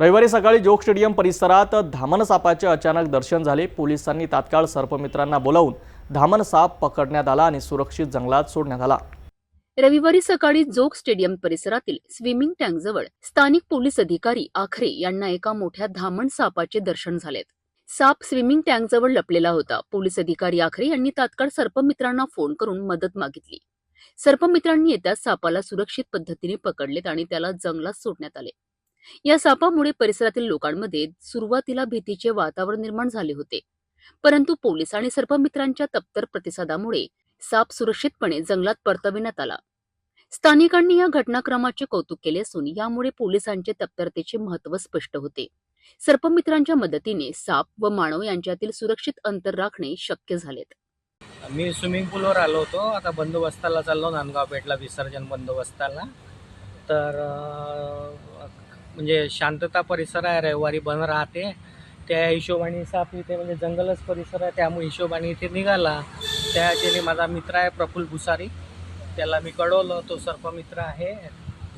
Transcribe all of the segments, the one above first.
रविवारी सकाळी जोग स्टेडियम परिसरात धामण सापाचे अचानक दर्शन झाले. पोलिसांनी तात्काळ सर्पमित्रांना बोलावून धामण साप पकडण्यात आला आणि सुरक्षित जंगलात सोडण्यात आला. रविवारी सकाळी जोग स्टेडियम परिसरातील स्विमिंग टँकजवळ स्थानिक पोलीस अधिकारी आखरे यांना एका मोठ्या धामण सापाचे दर्शन झालेत साप स्विमिंग टँकजवळ लपलेला होता. पोलीस अधिकारी आखरे यांनी तात्काळ सर्पमित्रांना फोन करून मदत मागितली. सर्पमित्रांनी येत्या सापाला सुरक्षित पद्धतीने पकडलेत आणि त्याला जंगलात सोडण्यात आले. या सापामुळे परिसरातील लोकांमध्ये सुरुवातीला भीतीचे वातावरण निर्माण झाले होते. परंतु पोलीस आणि सर्पमित्रांच्या तप्तर प्रतिसादामुळे साप सुरक्षितपणे जंगलात परतविण्यात आला. स्थानिकांनी या घटनाक्रमाचे कौतुक केले असून यामुळे पोलिसांचे तप्तरतेचे महत्त्व स्पष्ट होते. सर्पमित्रांच्या मदतीने साप व मानव यांच्यातील सुरक्षित अंतर राखणे शक्य झालेत. मी स्विमिंग पूलवर आलो होतो. आता बंदोबस्ताला चाललो नांदगाव पेठला विसर्जन बंदोबस्ताला. तर म्हणजे शांतता परिसर आहे रविवारी बंद राहते. त्या हिशोबाने साप इथे म्हणजे जंगलच परिसर आहे त्यामुळे हिशोबाने इथे निघाला. त्या ह्याच्याने माझा मित्र आहे प्रफुल्ल भुसारी. त्याला मी कळवलं तो सर्पमित्र आहे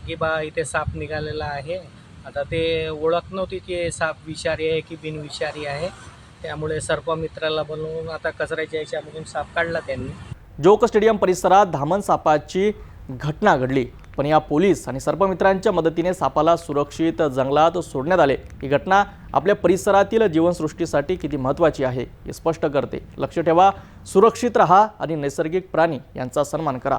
की बा इथे साप निघालेला आहे. आता ते ओळख नव्हती की साप विषारी आहे की बिनविषारी आहे. त्यामुळे सर्पमित्राला बनवून आता कचऱ्याच्या याच्यामधून साप काढला त्यांनी. जोक स्टेडियम परिसरात धामण सापाची घटना घडली. पण या पोलीस आणि सर्पमित्रांच्या मदतीने सापाला सुरक्षित जंगलात सोडण्यात आले. ही घटना आपल्या परिसरातील जीवनसृष्टीसाठी किती महत्त्वाची आहे हे स्पष्ट करते. लक्ष ठेवा सुरक्षित रहा आणि नैसर्गिक प्राणी यांचा सन्मान करा.